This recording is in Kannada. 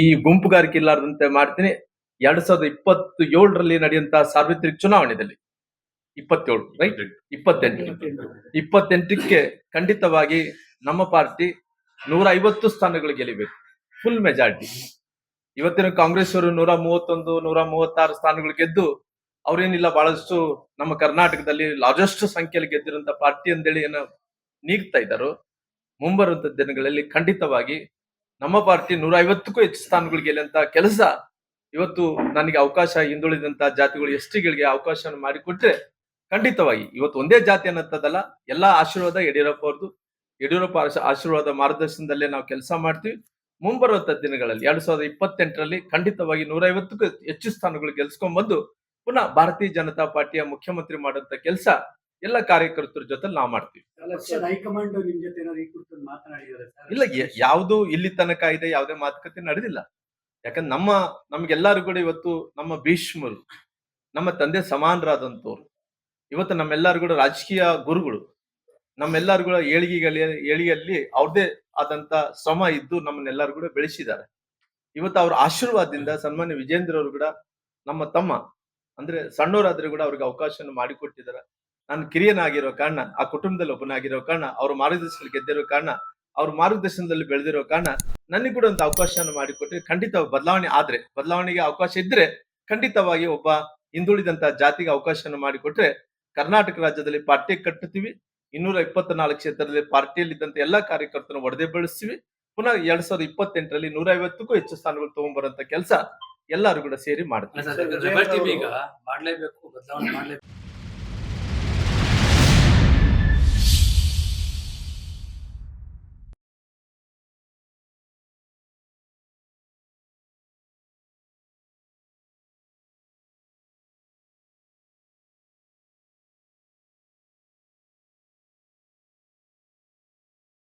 ಈ ಗುಂಪುಗಾರಿಕೆ ಇಲ್ಲಾರ್ದಂತೆ ಮಾಡ್ತೀನಿ. ಎರಡ್ ಸಾವಿರದ ಇಪ್ಪತ್ತು ಏಳರಲ್ಲಿ ನಡೆಯುವಂತಹ ಸಾರ್ವತ್ರಿಕ ಚುನಾವಣೆಯಲ್ಲಿ. ಇಪ್ಪತ್ತೇಳು ರೈಟ್ ಇಪ್ಪತ್ತೆಂಟು. ಇಪ್ಪತ್ತೆಂಟಕ್ಕೆ ಖಂಡಿತವಾಗಿ ನಮ್ಮ ಪಾರ್ಟಿ ನೂರ ಐವತ್ತು ಸ್ಥಾನಗಳು ಗೆಲ್ಲಬೇಕು. ಫುಲ್ ಮೆಜಾರಿಟಿ ಇವತ್ತಿನ ಕಾಂಗ್ರೆಸ್ ಅವರು ನೂರ ಮೂವತ್ತೊಂದು ನೂರ ಮೂವತ್ತಾರು ಸ್ಥಾನಗಳು ಗೆದ್ದು ಅವ್ರೇನಿಲ್ಲ ಬಹಳಷ್ಟು ನಮ್ಮ ಕರ್ನಾಟಕದಲ್ಲಿ ಲಾರ್ಜೆಸ್ಟ್ ಸಂಖ್ಯೆಯಲ್ಲಿ ಗೆದ್ದಿರುವಂತ ಪಾರ್ಟಿ ಅಂತೇಳಿ ಏನೋ ನೀಗ್ತಾ ಇದ್ದಾರೋ ಮುಂಬರುವಂತ ದಿನಗಳಲ್ಲಿ ಖಂಡಿತವಾಗಿ ನಮ್ಮ ಪಾರ್ಟಿ ನೂರ ಐವತ್ತಕ್ಕೂ ಹೆಚ್ಚು ಸ್ಥಾನಗಳು ಗೆಲ್ಲುವಂತ ಕೆಲಸ ಇವತ್ತು ನನಗೆ ಅವಕಾಶ ಹಿಂದುಳಿದಂತ ಜಾತಿಗಳು ಎಸ್ಟಿಗಳಿಗೆ ಅವಕಾಶ ಮಾಡಿಕೊಟ್ರೆ ಖಂಡಿತವಾಗಿ ಇವತ್ತು ಒಂದೇ ಜಾತಿ ಅನ್ನತ್ತದಲ್ಲ ಎಲ್ಲಾ ಆಶೀರ್ವಾದ ಯಡಿಯೂರಪ್ಪ ಅವ್ರದ್ದು ಯಡಿಯೂರಪ್ಪ ಆಶೀರ್ವಾದ ಮಾರ್ಗದರ್ಶನದಲ್ಲೇ ನಾವು ಕೆಲಸ ಮಾಡ್ತೀವಿ. ಮುಂಬರುವಂತ ದಿನಗಳಲ್ಲಿ, ಎರಡ್ ಸಾವಿರದ ಇಪ್ಪತ್ತೆಂಟರಲ್ಲಿ ಖಂಡಿತವಾಗಿ ನೂರ ಐವತ್ತಕ್ಕೂ ಹೆಚ್ಚು ಸ್ಥಾನಗಳು ಗೆಲ್ಸ್ಕೊಂಡ್ ಬಂದು ಪುನಃ ಭಾರತೀಯ ಜನತಾ ಪಾರ್ಟಿಯ ಮುಖ್ಯಮಂತ್ರಿ ಮಾಡುವಂತ ಕೆಲಸ ಎಲ್ಲ ಕಾರ್ಯಕರ್ತರ ಜೊತೆ ನಾವು ಮಾಡ್ತೀವಿ. ಪಕ್ಷದ ಹೈಕಮಾಂಡ್ ನಿಮ್ ಜೊತೆ ಏನಾದ್ರು ಈ ಕುರಿತು ಮಾತನಾಡಿದ್ದಾರೆ ಸರ್? ಇಲ್ಲ ಯಾವುದು ಇಲ್ಲಿ ತನಕ ಇದೆ ಯಾವುದೇ ಮಾತುಕತೆ ನಡೆದಿಲ್ಲ. ಯಾಕಂದ್ರೆ ನಮ್ಮ ನಮ್ಗೆಲ್ಲರೂ ಕೂಡ ಇವತ್ತು ನಮ್ಮ ಭೀಷ್ಮರು ನಮ್ಮ ತಂದೆ ಸಮಾನರಾದಂತವ್ರು ಇವತ್ತು ನಮ್ಮೆಲ್ಲರೂ ಕೂಡ ರಾಜಕೀಯ ಗುರುಗಳು ನಮ್ಮೆಲ್ಲರೂ ಕೂಡ ಏಳಿಗೆಗಳಲ್ಲಿ ಏಳಿಗೆಯಲ್ಲಿ ಅವ್ರದೇ ಆದಂತ ಶ್ರಮ ಇದ್ದು ನಮ್ಮನ್ನೆಲ್ಲರೂ ಕೂಡ ಬೆಳೆಸಿದ್ದಾರೆ. ಇವತ್ತು ಅವ್ರ ಆಶೀರ್ವಾದದಿಂದ ಸನ್ಮಾನ್ಯ ವಿಜೇಂದ್ರ ಅವರು ಕೂಡ ನಮ್ಮ ತಮ್ಮ ಅಂದ್ರೆ ಸಣ್ಣವರಾದ್ರೆ ಕೂಡ ಅವ್ರಿಗೆ ಅವಕಾಶವನ್ನು ಮಾಡಿಕೊಟ್ಟಿದ್ದಾರೆ. ನಾನು ಕಿರಿಯನಾಗಿರೋ ಕಾರಣ, ಆ ಕುಟುಂಬದಲ್ಲಿ ಒಬ್ಬನಾಗಿರೋ ಕಾರಣ, ಅವ್ರ ಮಾರ್ಗದರ್ಶನದಲ್ಲಿ ಗೆದ್ದಿರೋ ಕಾರಣ, ಅವ್ರ ಮಾರ್ಗದರ್ಶನದಲ್ಲಿ ಬೆಳೆದಿರೋ ಕಾರಣ ನನಗೆ ಕೂಡ ಒಂದು ಅವಕಾಶವನ್ನು ಮಾಡಿಕೊಟ್ರೆ ಖಂಡಿತ ಬದಲಾವಣೆ ಆದ್ರೆ, ಬದಲಾವಣೆಗೆ ಅವಕಾಶ ಇದ್ರೆ ಖಂಡಿತವಾಗಿ ಒಬ್ಬ ಹಿಂದುಳಿದಂತ ಜಾತಿಗೆ ಅವಕಾಶವನ್ನು ಮಾಡಿಕೊಟ್ರೆ ಕರ್ನಾಟಕ ರಾಜ್ಯದಲ್ಲಿ ಪಾರ್ಟಿ ಕಟ್ಟುತ್ತೀವಿ ಇನ್ನೂರ ಇಪ್ಪತ್ನಾಲ್ಕು ಕ್ಷೇತ್ರದಲ್ಲಿ ಪಾರ್ಟಿಯಲ್ಲಿ ಇದ್ದಂತ ಎಲ್ಲಾ ಕಾರ್ಯಕರ್ತರನ್ನು ಒಡೆದೇ ಬೆಳೆಸ್ತೀವಿ. ಪುನಃ ಎರಡ್ ಸಾವಿರದ ಇಪ್ಪತ್ತೆಂಟರಲ್ಲಿ ನೂರ ಐವತ್ತಕ್ಕೂ ಹೆಚ್ಚು ಸ್ಥಾನಗಳು ತಗೊಂಡ್ಬರುವಂತ ಕೆಲಸ ಎಲ್ಲರೂ ಕೂಡ ಸೇರಿ ಮಾಡ್ತೀವಿ.